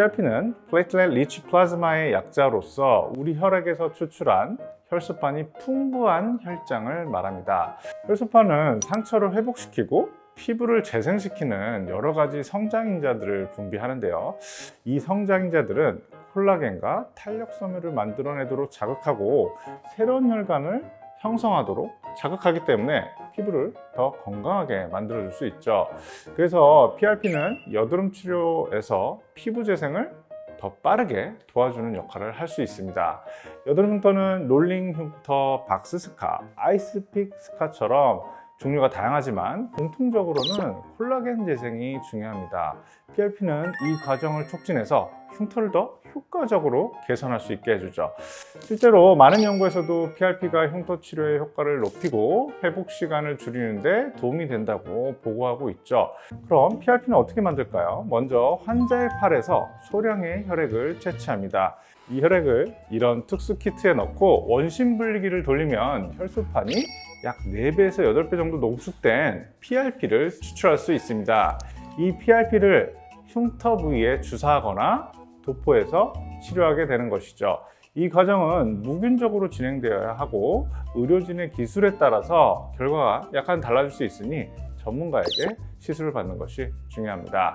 PRP는 플레이틀렛 리치 플라즈마의 약자로서 우리 혈액에서 추출한 혈소판이 풍부한 혈장을 말합니다. 혈소판은 상처를 회복시키고 피부를 재생시키는 여러 가지 성장인자들을 분비하는데요. 이 성장인자들은 콜라겐과 탄력 섬유를 만들어내도록 자극하고 새로운 혈관을 형성하도록 자극하기 때문에 피부를 더 건강하게 만들어 줄 수 있죠. 그래서 PRP는 여드름 치료에서 피부 재생을 더 빠르게 도와주는 역할을 할 수 있습니다. 여드름 흉터는 롤링 흉터, 박스 스카, 아이스픽 스카처럼 종류가 다양하지만 공통적으로는 콜라겐 재생이 중요합니다. PRP는 이 과정을 촉진해서 흉터를 더 효과적으로 개선할 수 있게 해주죠. 실제로 많은 연구에서도 PRP가 흉터 치료의 효과를 높이고 회복 시간을 줄이는데 도움이 된다고 보고하고 있죠. 그럼 PRP는 어떻게 만들까요? 먼저 환자의 팔에서 소량의 혈액을 채취합니다. 이 혈액을 이런 특수 키트에 넣고 원심 분리기를 돌리면 혈소판이 약 4배에서 8배 정도濃縮된 PRP를 추출할 수 있습니다. 이 PRP를 흉터 부위에 주사하거나 도포해서 치료하게 되는 것이죠. 이 과정은 무균적으로 진행되어야 하고 의료진의 기술에 따라서 결과가 약간 달라질 수 있으니 전문가에게 시술을 받는 것이 중요합니다.